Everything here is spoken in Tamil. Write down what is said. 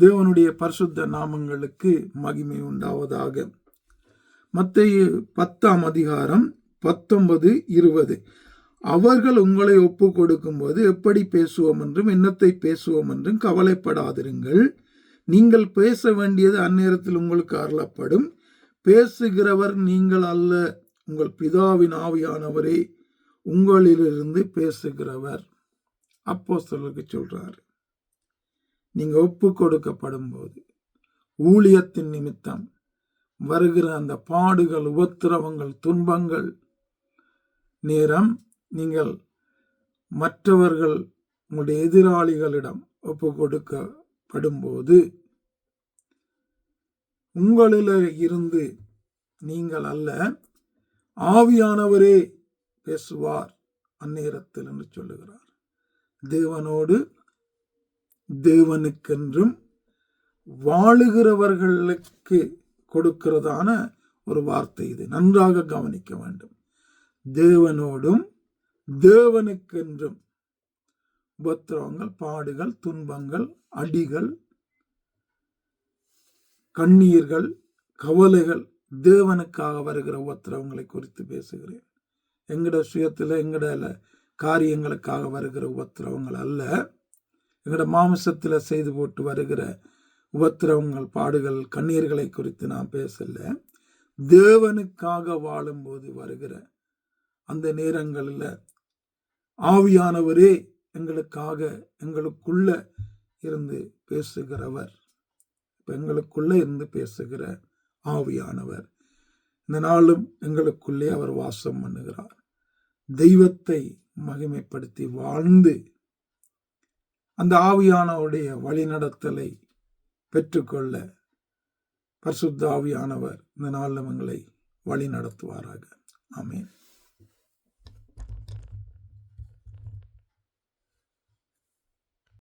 தேவனுடைய பரிசுத்த நாமங்களுக்கு மகிமை உண்டாவதாக. மத்திய பத்தாம் அதிகாரம் பத்தொன்பது இருபது. அவர்கள் உங்களை ஒப்பு கொடுக்கும்போது எப்படி பேசுவோம் என்றும் என்னத்தை பேசுவோம் என்றும் கவலைப்படாதிருங்கள். நீங்கள் பேச வேண்டியது அந்நேரத்தில் உங்களுக்கு அருளப்படும். பேசுகிறவர் நீங்கள் அல்ல உங்கள் பிதாவின் ஆவியானவரே உங்களிலிருந்து பேசுகிறவர். அப்போ சொல்றாரு. நீங்கள் ஒப்பு கொடுக்கப்படும் போது ஊழியத்தின் நிமித்தம் வருகிற அந்த பாடுகள் உபத்திரவங்கள் துன்பங்கள் நேரம் நீங்கள் மற்றவர்கள் உங்களுடைய எதிராளிகளிடம் ஒப்பு கொடுக்கப்படும்போது உங்களில் இருந்து நீங்கள் அல்ல ஆவியானவரே பேசுவார் அந்நேரத்தில் என்று சொல்லுகிறார். தேவனோடு தேவனுக்கென்றும் வாழுகிறவர்களுக்கு கொடுக்கிறதான ஒரு வார்த்தை இது. நன்றாக கவனிக்க வேண்டும். தேவனோடும் தேவனுக்கென்றும் உபத்திரவங்கள் பாடுகள் துன்பங்கள் அடிகள் கண்ணீர்கள் கவலைகள் தேவனுக்காக வருகிற உபத்திரவங்களை குறித்து பேசுகிறேன். எங்கட சுயத்தில் எங்கட காரியங்களுக்காக வருகிற உபத்திரவங்கள் அல்ல. எங்களோட மாமிசத்தில் செய்து போட்டு வருகிற உபத்திரவங்கள் பாடுகள் கண்ணீர்களை குறித்து நான் பேசலை. தேவனுக்காக வாழும்போது வருகிற அந்த நேரங்களில் ஆவியானவரே எங்களுக்காக எங்களுக்குள்ள இருந்து பேசுகிறவர். இப்போ எங்களுக்குள்ள இருந்து பேசுகிற ஆவியானவர். இந்த நாளும் எங்களுக்குள்ளே அவர் வாசம் பண்ணுகிறார். தெய்வத்தை மகிமைப்படுத்தி வாழ்ந்து அந்த ஆவியானவருடைய வழிநடத்தலை பெற்றுக்கொள்ள பரிசுத்த ஆவியானவர் இந்த நாளில் எங்களை வழி நடத்துவாராக ஆமேன்.